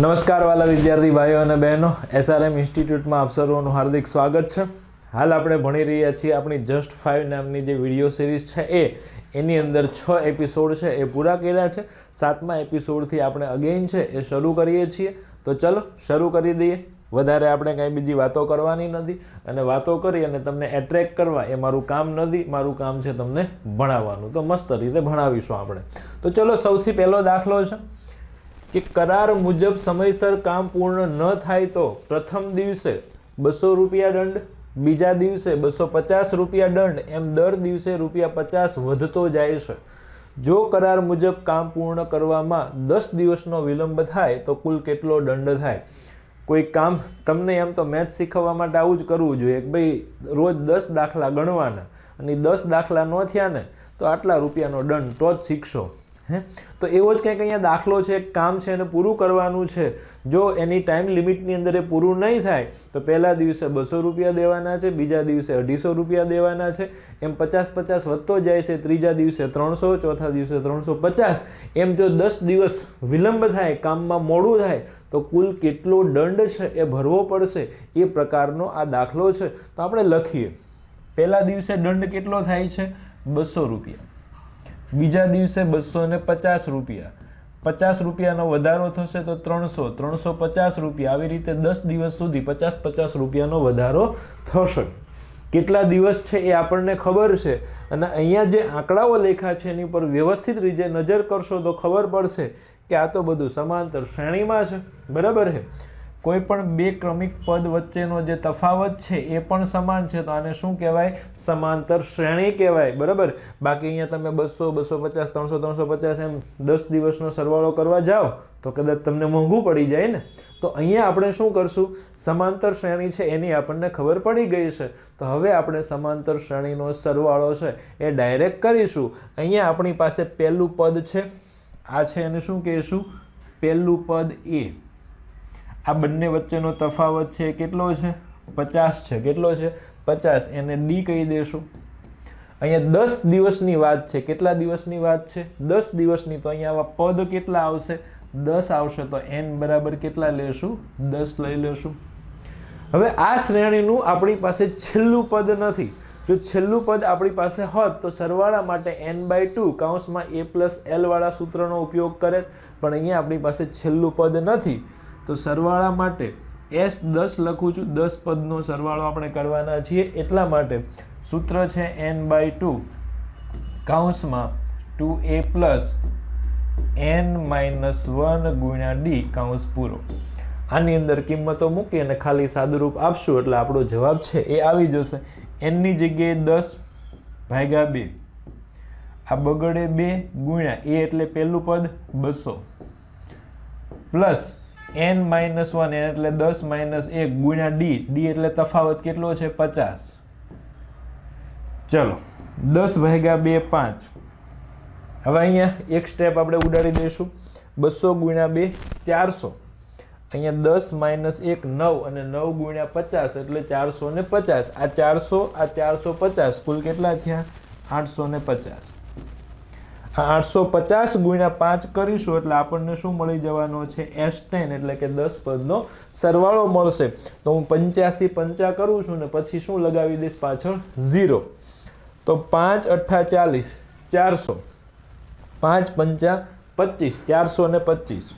નમસ્કાર વાલા વિદ્યાર્થી ભાઈઓ અને બહેનો. એસઆરએમ ઇન્સ્ટિટ્યૂટમાં આપ સર્વનું હાર્દિક સ્વાગત છે. હાલ આપણે ભણી રહ્યા છીએ આપણી જસ્ટ ફાઇવ નામની જે વીડિયો સિરીઝ છે એ. એની અંદર છ એપિસોડ છે, એ પૂરા કર્યા છે. સાતમા એપિસોડથી આપણે અગેઇન છે, એ શરૂ કરીએ છીએ. તો ચલો, શરૂ કરી દઈએ. વધારે આપણે કાંઈ બીજી વાતો કરવાની નથી. અને વાતો કરી અને તમને એટ્રેક્ટ કરવા એ મારું કામ નથી. મારું કામ છે તમને ભણાવવાનું. તો મસ્ત રીતે ભણાવીશું આપણે. તો ચલો, સૌથી પહેલો દાખલો છે. કે કરાર મુજબ સમયસર કામ પૂર્ણ ન થાય તો પ્રથમ દિવસે બસો રૂપિયા દંડ, બીજા દિવસે બસો પચાસ રૂપિયા દંડ, એમ દર દિવસે રૂપિયા પચાસ વધતો જાય છે. જો કરાર મુજબ કામ પૂર્ણ કરવામાં દસ દિવસનો વિલંબ થાય તો કુલ કેટલો દંડ થાય? કોઈ કામ તમને એમ તો મેથ શીખવવા માટે આવું જ કરવું જોઈએ કે ભાઈ રોજ દસ દાખલા ગણવાના અને દસ દાખલા ન થયા ને તો આટલા રૂપિયાનો દંડ તો જ શીખશો. હે? તો એવો જ કંઈક અહીંયા દાખલો છે કામ છે એને પૂરું કરવાનું છે. જો એની ટાઈમ લિમિટની અંદર એ પૂરું નહીં થાય, તો પહેલા દિવસે બસો રૂપિયા દેવાના છે, બીજા દિવસે અઢીસો રૂપિયા દેવાના છે. એમ પચાસ પચાસ વધતો જાય છે, ત્રીજા દિવસે ત્રણસો, ચોથા દિવસે ત્રણસો પચાસ. એમ જો દસ દિવસ વિલંબ થાય, કામમાં મોડું થાય, તો કુલ કેટલો દંડ છે એ ભરવો પડશે, એ પ્રકારનો આ દાખલો છે. તો આપણે લખીએ. પહેલા દિવસે દંડ કેટલો થાય છે? બસો રૂપિયા. બીજા દિવસે બસો ને પચાસ રૂપિયા. પચાસ રૂપિયાનો વધારો થશે તો ત્રણસો ત્રણસો પચાસ રૂપિયા. આવી રીતે દસ દિવસ સુધી પચાસ પચાસ રૂપિયાનો વધારો થશે. કેટલા દિવસ છે એ આપણને ખબર છે અને અહીંયા જે આંકડાઓ લેખા છે એની પર વ્યવસ્થિત રીતે નજર કરશો તો ખબર પડશે કે આ તો બધું સમાંતર શ્રેણીમાં છે. બરાબર છે? કોઈ પણ બે ક્રમિક પદ વચ્ચેનો જે તફાવત છે એ પણ સમાન છે. તો આને શું કહેવાય? સમાંતર શ્રેણી કહેવાય. બરાબર? બાકી અહીંયા તમે બસો બસો પચાસ, ત્રણસો ત્રણસો પચાસ એમ દસ દિવસનો સરવાળો કરવા જાઓ, તો કદાચ તમને મોંઘું પડી જાય ને? તો અહીંયા આપણે શું કરશું? સમાંતર શ્રેણી છે એની આપણને ખબર પડી ગઈ છે. તો હવે આપણે સમાંતર શ્રેણીનો સરવાળો છે એ ડાયરેક્ટ કરીશું. અહીંયા આપણી પાસે પહેલું પદ છે. આ છે એને શું કહીશું? પહેલું પદ એ. આ બંને વચ્ચેનો તફાવત છે કેટલો છે? પચાસ છે. કેટલો છે? પચાસ. એને ડી કહી દેશું. અહીંયા દસ દિવસની વાત છે. કેટલા દિવસની વાત છે? દસ દિવસની. તો અહીંયા આવા પદ કેટલા આવશે? દસ આવશે. તો એન બરાબર કેટલા લેશું? દસ લઈ લેશું. હવે આ શ્રેણીનું આપણી પાસે છેલ્લું પદ નથી. જો છેલ્લું પદ આપણી પાસે હોત, તો સરવાળા માટે એન બાય ટુ કાઉન્સમાં એ પ્લસ એલવાળા સૂત્રનો ઉપયોગ કરે. પણ અહીંયા આપણી પાસે છેલ્લું પદ નથી. તો સરવાળા માટે એસ દસ લખું છું. દસ પદનો સરવાળો આપણે કરવાના છીએ એટલા માટે સૂત્ર છે n by two કાઉન્સમાં two a plus n minus one ગુણ્યા ડી કાઉન્સ પૂરો. આની અંદર કિંમતો મૂકી અને ખાલી સાદુરૂપ આપશું એટલે આપણો જવાબ છે એ આવી જશે. એનની જગ્યાએ દસ ભાગ્યા બે. આ બગડે બે ગુણ્યા એ એટલે પહેલું પદ બસો. Plus n minus one n એટલે દસ માઇનસ એક ગુણ્યા ડી. ડી એટલે તફાવત કેટલો છે? પચાસ. ચલો, દસ ભાગ્યા બે પાંચ. હવે અહીંયા એક સ્ટેપ આપણે ઉડાડી દઈશું. બસો ગુણ્યા બે, ચારસો. અહીંયા દસ માઇનસ એક નવ અને નવ ગુણ્યા પચાસ એટલે ચારસો ને પચાસ. આ ચારસો આ ચારસો પચાસ. કુલ કેટલા થયા? આઠસો ને પચાસ. આઠસો પચાસ ગુણ્યા પાંચ કરીશું એટલે આપણને શું મળી જવાનો છે? એસ ટેન એટલે કે દસ પદનો સરવાળો મળશે. તો હું પંચ્યાસી પંચા કરું છું ને પછી શું લગાવી દઈશ પાછળ? ઝીરો. તો પાંચ અઠ્ઠા ચાલીસ, ચારસો. પાંચ પંચા પચીસ, ચારસો ને પચીસ.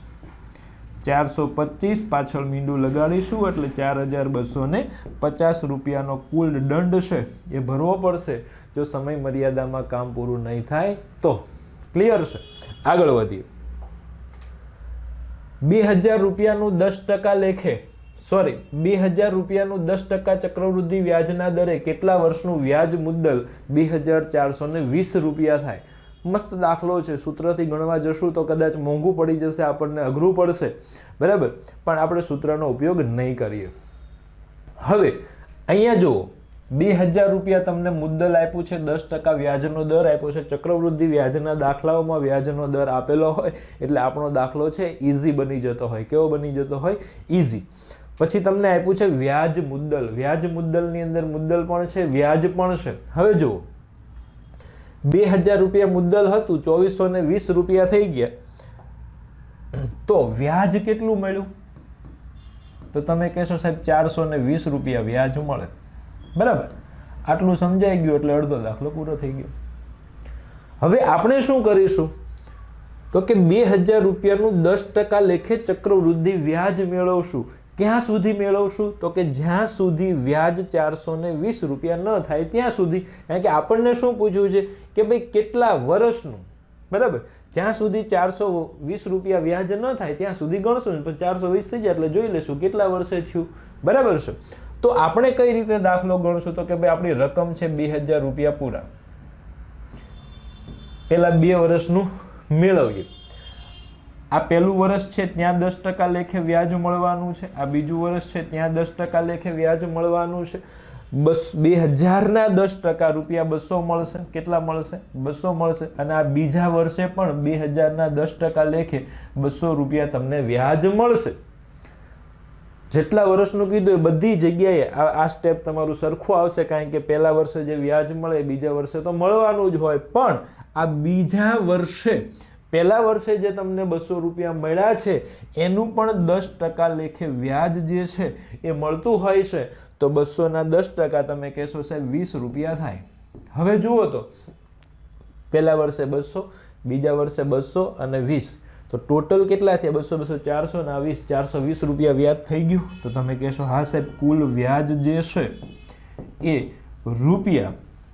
ચારસો પચીસ પાછળ મીંડું લગાડીશું એટલે ચાર હજાર બસો ને પચાસ રૂપિયાનો કુલ દંડ છે એ ભરવો પડશે. જો સમય મર્યાદામાં કામ પૂરું નહીં થાય તો. ક્લિયર છે? આગળ વધીએ. બે હજાર રૂપિયાનું દસ ટકા લેખે સોરી બે હજાર રૂપિયાનું દસ ટકા ચક્રવૃદ્ધિ વ્યાજના દરે કેટલા વર્ષનું વ્યાજ મુદ્દલ બે હજાર ચારસો ને વીસ રૂપિયા થાય? મસ્ત દાખલો છે, સૂત્રથી ગણવા જશું તો કદાચ મોંઘું પડી જશે, આપણને અઘરું પડશે. બરાબર? પણ આપણે સૂત્રનો ઉપયોગ નહીં કરીએ. હવે, અહીંયા જુઓ. બે હજાર રૂપિયા તમને મુદ્દલ આપ્યું છે, દસ ટકા વ્યાજનો દર આપ્યો છે. ચક્રવૃદ્ધિ વ્યાજના દાખલાઓમાં વ્યાજનો દર આપેલો હોય, એટલે આપણો દાખલો છે ઇઝી બની જતો હોય. કેવો બની જતો હોય? ઇઝી પછી તમને આપ્યું છે વ્યાજ મુદ્દલ. વ્યાજ મુદ્દલની અંદર મુદ્દલ પણ છે, વ્યાજ પણ છે. હવે જુઓ. બે હજાર રૂપિયા મુદ્દલ હતું, ચોવીસો ને વીસ રૂપિયા થઈ ગયા. તો વ્યાજ કેટલું મળ્યું? તો તમે કહેશો સાહેબ ચારસો ને વીસ રૂપિયા વ્યાજ મળે. બરાબર? આટલું સમજાઈ ગયું એટલે અડધો દાખલો પૂરો થઈ ગયો. હવે આપણે શું કરીશું? તો કે બે હજાર રૂપિયાનું દસ ટકા લેખે ચક્રવૃદ્ધિ વ્યાજ મેળવશું. ક્યાં સુધી મેળવશું? તો કે જ્યાં સુધી વ્યાજ ચારસો ને વીસ રૂપિયા ન થાય ત્યાં સુધી. કારણ કે આપણને શું પૂછ્યું છે? કે ભાઈ કેટલા વર્ષનું? બરાબર? જ્યાં સુધી ચારસો વીસ રૂપિયા વ્યાજ ન થાય ત્યાં સુધી ગણશું ને. પછી ચારસો વીસ થઈ જાય એટલે જોઈ લેશું કેટલા વર્ષે થયું. બરાબર છે? તો આપણે કઈ રીતે દાખલો ગણશું? તો કે ભાઈ આપણી રકમ છે બે હજાર રૂપિયા પૂરા. પેલા બે વર્ષનું મેળવીએ. આ પહેલું વર્ષ છે ત્યાં દસ ટકા લેખે વ્યાજ મળવાનું છે. આ બીજું વર્ષ છે ત્યાં દસ ટકા લેખે વ્યાજ મળવાનું છે. બસ બે હજારના દસ ટકા રૂપિયા બસો મળશે. કેટલા મળશે? બસો મળશે. અને આ બીજા વર્ષે પણ બે હજારના દસ ટકા લેખે બસો રૂપિયા તમને વ્યાજ મળશે. જેટલા વર્ષનું કીધું એ બધી જગ્યાએ આ સ્ટેપ તમારું સરખું આવશે, કારણ કે પહેલા વર્ષે જે વ્યાજ મળે, બીજા વર્ષે તો મળવાનું જ હોય. પણ આ બીજા વર્ષે, પહેલા વર્ષે જે તમને બસો રૂપિયા મળ્યા છે, એનું પણ દસ ટકા લેખે વ્યાજ જે છે એ મળતું હોય છે, તો બસોના દસ ટકા તમે કહેશો સાહેબ વીસ રૂપિયા થાય. હવે જુઓ તો, પહેલા વર્ષે બસો, બીજા વર્ષે બસો અને વીસ. તો ટોટલ કેટલા થયા? બસો બસો, ચારસો ને વીસ, ચારસો વીસ રૂપિયા વ્યાજ થઈ ગયું. તો તમે કહેશો, હા સાહેબ, કુલ વ્યાજ જે છે, એ રૂપિયા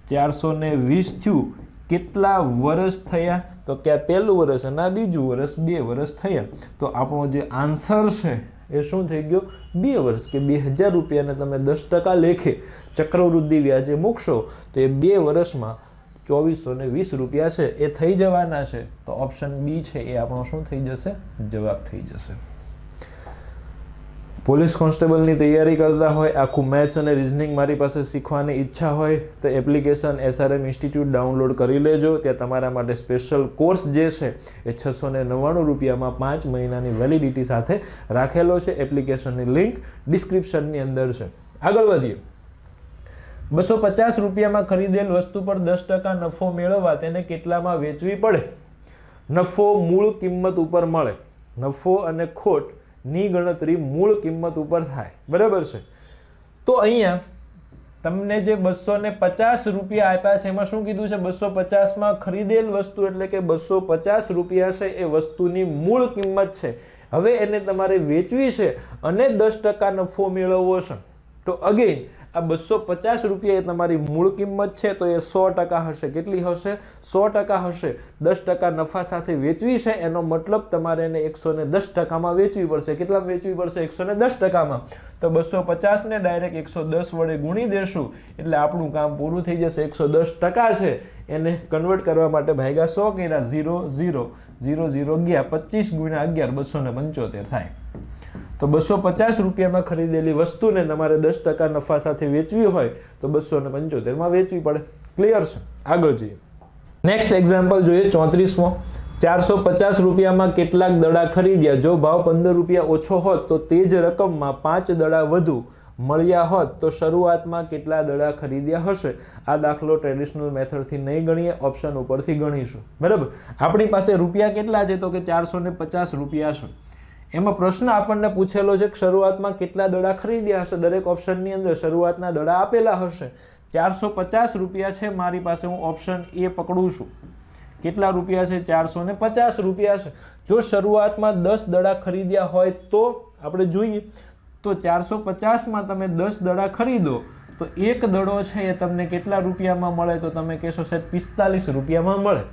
ચારસો ને વીસ થયું. કેટલા વર્ષ થયા? તો કે પહેલું વર્ષ અને બીજું વર્ષ બે વર્ષ થયા. તો આપણો જે આન્સર છે, એ શું થઈ ગયો? બે વર્ષ કે બે હજાર રૂપિયાને તમે દસ ટકા લેખે ચક્રવૃદ્ધિ વ્યાજે મૂકશો, તો એ બે વર્ષમાં ચોવીસો ને વીસ રૂપિયા છે, એ થઈ જવાના છે. તો ઓપ્શન બી છે, એ આપણો શું થઈ જશે? જવાબ થઈ જશે. પોલીસ કોન્સ્ટેબલની તૈયારી કરતા હોય, આખું મેથ્સ અને રિઝનિંગ મારી પાસે શીખવાની ઈચ્છા હોય, તો એપ્લિકેશન એસઆરએમ ઇન્સ્ટિટ્યૂટ ડાઉનલોડ કરી લેજો. ત્યાં તમારા માટે સ્પેશિયલ કોર્સ જે છે, એ છસો ને નવ્વાણું રૂપિયામાં પાંચ મહિનાની વેલિડિટી સાથે રાખેલો છે. એપ્લિકેશનની લિંક ડિસ્ક્રિપ્શનની અંદર છે. આગળ વધીએ. બસો પચાસ રૂપિયામાં ખરીદેલ વસ્તુ પર દસ ટકા નફો મેળવવા તેને કેટલામાં વેચવી પડે? નફો મૂળ કિંમત ઉપર મળે. નફો અને ખોટની ગણતરી મૂળ કિંમત ઉપર થાય. બરાબર છે? તો અહીંયા તમને જે બસો ને પચાસ રૂપિયા આપ્યા છે, એમાં શું કીધું છે? બસો પચાસમાં ખરીદેલ વસ્તુ એટલે કે બસો પચાસ રૂપિયા છે, એ વસ્તુની મૂળ કિંમત છે. હવે એને તમારે વેચવી છે અને દસ ટકા નફો મેળવવો છે. તો અગેન આ બસો પચાસ રૂપિયા એ તમારી મૂળ કિંમત છે તો એ સો ટકા હશે. કેટલી હશે? સો ટકા હશે. દસ ટકા નફા સાથે વેચવી છે, એનો મતલબ તમારે એને એકસો ને દસ ટકામાં વેચવી પડશે. કેટલામાં વેચવી પડશે? એકસો ને દસ ટકામાં. તો બસો પચાસને ડાયરેક્ટ એકસો દસ વડે ગુણી દેશું. એટલે આપણું કામ પૂરું થઈ જશે. એકસો દસ ટકા છે. એને કન્વર્ટ કરવા માટે ભાગ્યા સો કર્યા ઝીરો ઝીરો. ઝીરો ઝીરો ગયા પચીસ ગુણ્યા અગિયાર બસો ને પંચોતેર થાય. તો બસો પચાસ રૂપિયામાં ખરીદેલી વસ્તુને તમારે દસ ટકા નફા સાથે વેચવી હોય તો બસો ને પંચોતેરમાં વેચવી પડે. ક્લિયર છે? આગળ જોઈએ. નેક્સ્ટ એક્ઝામ્પલ જોઈએ, ચોત્રીસમો. ચારસો પચાસ રૂપિયામાં કેટલાક દડા ખરીદ્યા. જો ભાવ પંદર રૂપિયા ઓછો હોત તો તે જ રકમમાં પાંચ દડા વધુ મળ્યા હોત તો શરૂઆતમાં કેટલા દડા ખરીદ્યા હશે? આ દાખલો ટ્રેડિશનલ મેથડથી નહીં ગણીએ ઓપ્શન ઉપરથી ગણીશું. બરાબર? આપણી પાસે રૂપિયા કેટલા છે તો કે ચારસો પચાસ રૂપિયા છે. એમાં પ્રશ્ન આપણને પૂછેલો છે કે શરૂઆતમાં કેટલા દડા ખરીદ્યા હશે? દરેક ઓપ્શનની અંદર શરૂઆતના દડા આપેલા હશે. ચારસો પચાસ રૂપિયા છે મારી પાસે, હું ઓપ્શન એ પકડું છું. કેટલા રૂપિયા છે? ચારસો ને પચાસ રૂપિયા છે. જો શરૂઆતમાં દસ દડા ખરીદ્યા હોય તો આપણે જોઈએ. તો ચારસો પચાસમાં તમે દસ દડા ખરીદો, તો એક દડો છે એ તમને કેટલા રૂપિયામાં મળે? તો તમે કહેશો સાહેબ, પિસ્તાલીસ રૂપિયામાં મળે.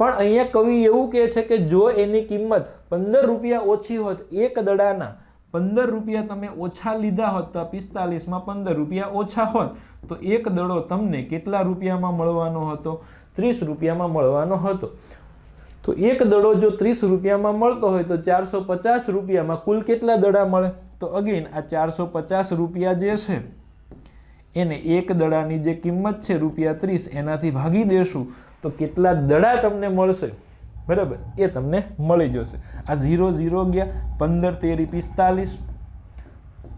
પણ અહીંયા કવિ એવું કહે છે કે જો એની કિંમત પંદર રૂપિયા ઓછી હોત, એક દડાના પંદર રૂપિયા તમે ઓછા લીધા હોત, તો પિસ્તાલીસમાં પંદર રૂપિયા ઓછા હોત, તો એક દડો તમને કેટલા રૂપિયામાં મળવાનો હતો? ત્રીસ રૂપિયામાં મળવાનો હતો. તો એક દડો જો ત્રીસ રૂપિયામાં મળતો હોય, તો ચારસો પચાસ રૂપિયામાં કુલ કેટલા દડા મળે? તો અગેન આ ચારસો પચાસ રૂપિયા જે છે, એને એક દડાની જે કિંમત છે, રૂપિયા ત્રીસ, એનાથી ભાગી દેશું. તો કેટલા દડા તમને મળશે? બરાબર? એ તમને મળી જશે. આ ઝીરો ઝીરો ગયા, પંદર તેરી પિસ્તાલીસ.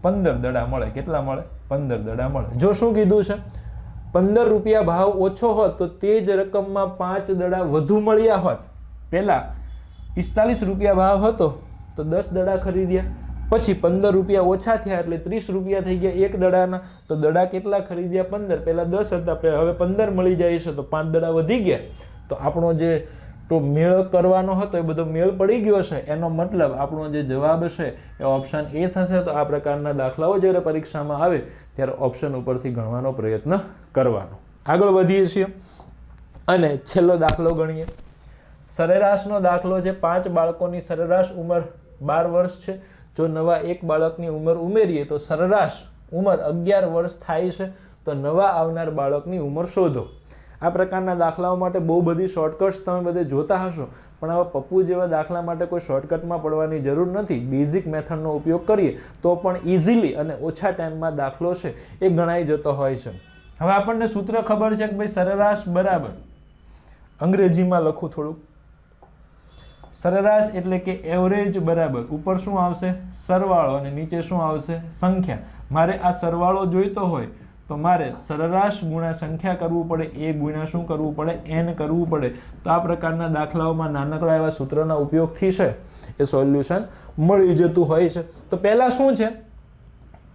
પંદર દડા મળે. કેટલા મળે? પંદર દડા મળે. જો શું કીધું છે? પંદર રૂપિયા ભાવ ઓછો હોત તો તે જ રકમમાં પાંચ દડા વધુ મળ્યા હોત. પહેલાં પિસ્તાલીસ રૂપિયા ભાવ હતો તો દસ દડા ખરીદ્યા. પછી પંદર રૂપિયા ઓછા થયા એટલે ત્રીસ રૂપિયા થઈ ગયા એક દડાના. તો દડા કેટલા ખરીદ્યા? પંદર. પહેલાં દસ હતા હવે પંદર મળી જાય છે, તો પાંચ દડા વધી ગયા. તો આપણો જે તો મેળ કરવાનો હતો, એ બધો મેળ પડી ગયો છે. એનો મતલબ આપણો જે જવાબ છે, એ ઓપ્શન એ થશે. તો આ પ્રકારના દાખલાઓ જ્યારે પરીક્ષામાં આવે, ત્યારે ઓપ્શન ઉપરથી ગણવાનો પ્રયત્ન કરવાનો. આગળ વધીએ છીએ. અને છેલ્લો દાખલો ગણીએ. સરેરાશનો દાખલો છે, પાંચ બાળકોની સરેરાશ ઉંમર બાર વર્ષ છે. જો નવા એક બાળકની ઉંમર ઉમેરીએ તો સરેરાશ ઉંમર અગિયાર વર્ષ થાય છે, તો નવા આવનાર બાળકની ઉંમર શોધો. આ પ્રકારના દાખલાઓ માટે બહુ બધી શોર્ટકટ્સ તમે બધે જોતા હશો, પણ આવા પપ્પુ જેવા દાખલા માટે કોઈ શોર્ટકટમાં પડવાની જરૂર નથી. બેઝિક મેથડનો ઉપયોગ કરીએ તો પણ ઇઝીલી અને ઓછા ટાઈમમાં દાખલો છે એ ગણાઈ જતો હોય છે. હવે આપણને સૂત્ર ખબર છે કે ભાઈ સરેરાશ બરાબર. અંગ્રેજીમાં લખું થોડુંક. સરેરાશ એટલે કે એવરેજ બરાબર. ઉપર શું આવશે? સરવાળો અને નીચે શું આવશે? સંખ્યા. મારે આ સરવાળો જોઈતો હોય તો મારે સરેરાશ ગુણ્યા સંખ્યા કરવું પડે, એ ગુણ્યા શું કરવું પડે? એન કરવું પડે. તો આ પ્રકારના દાખલાઓમાં નાનકડા એવા સૂત્રના ઉપયોગથી છે એ સોલ્યુશન મળી જતું હોય છે. તો પહેલાં શું છે?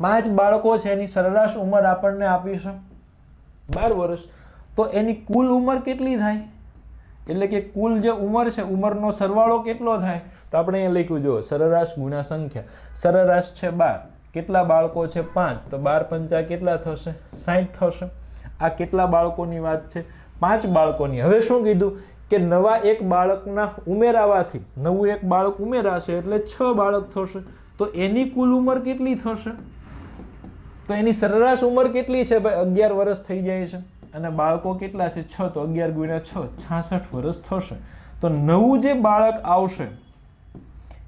પાંચ બાળકો છે, એની સરેરાશ ઉંમર આપણને આપી છે. બાર વર્ષ. તો એની કુલ ઉંમર કેટલી થાય? એટલે કે કુલ જે ઉંમર છે, ઉંમરનો સરવાળો કેટલો થાય? તો આપણે એ લખ્યું જો સરેરાશ ગુણ્યા સંખ્યા સરેરાશ છે બાર. કેટલા બાળકો છે? પાંચ. તો બાર પંચા કેટલા થશે? સાઠ થશે. આ કેટલા બાળકોની વાત છે? પાંચ બાળકોની. હવે શું કીધું? કે નવા એક બાળકના ઉમેરાવાથી, નવું એક બાળક ઉમેરાશે એટલે છ બાળક થશે. તો એની કુલ ઉંમર કેટલી થશે? તો એની સરેરાશ ઉંમર કેટલી છે? ભાઈ, અગિયાર વર્ષ થઈ જાય છે. અને બાળકો કેટલા છે? છ તો અગિયાર ગુણ્યા છ, છાસઠ વર્ષ થશે. તો નવું જે બાળક આવશે,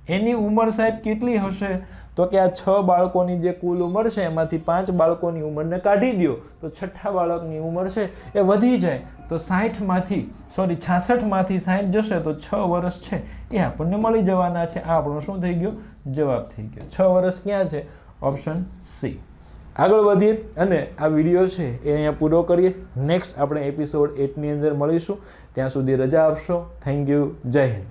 એની ઉંમર સાહેબ કેટલી હશે? તો કે આ છ બાળકોની જે કુલ ઉંમર છે, એમાંથી પાંચ બાળકોની ઉંમરને કાઢી દો તો છઠ્ઠા બાળકની ઉંમર છે, એ વધી જાય. તો સાઠમાંથી સોરી છાસઠમાંથી સાઠ જશે, તો છ વર્ષ છે, એ આપણને મળી જવાના છે. આ આપણો શું થઈ ગયો? જવાબ થઈ ગયો. છ વર્ષ ક્યાં છે? ઓપ્શન સી આગળ વધીએ અને આ વીડિયો છે એ અહીંયા પૂરો કરીએ. નેક્સ્ટ આપણે એપિસોડ એટની અંદર મળીશું. ત્યાં સુધી રજા આપશો. થેન્ક યુ જય હિન્દ.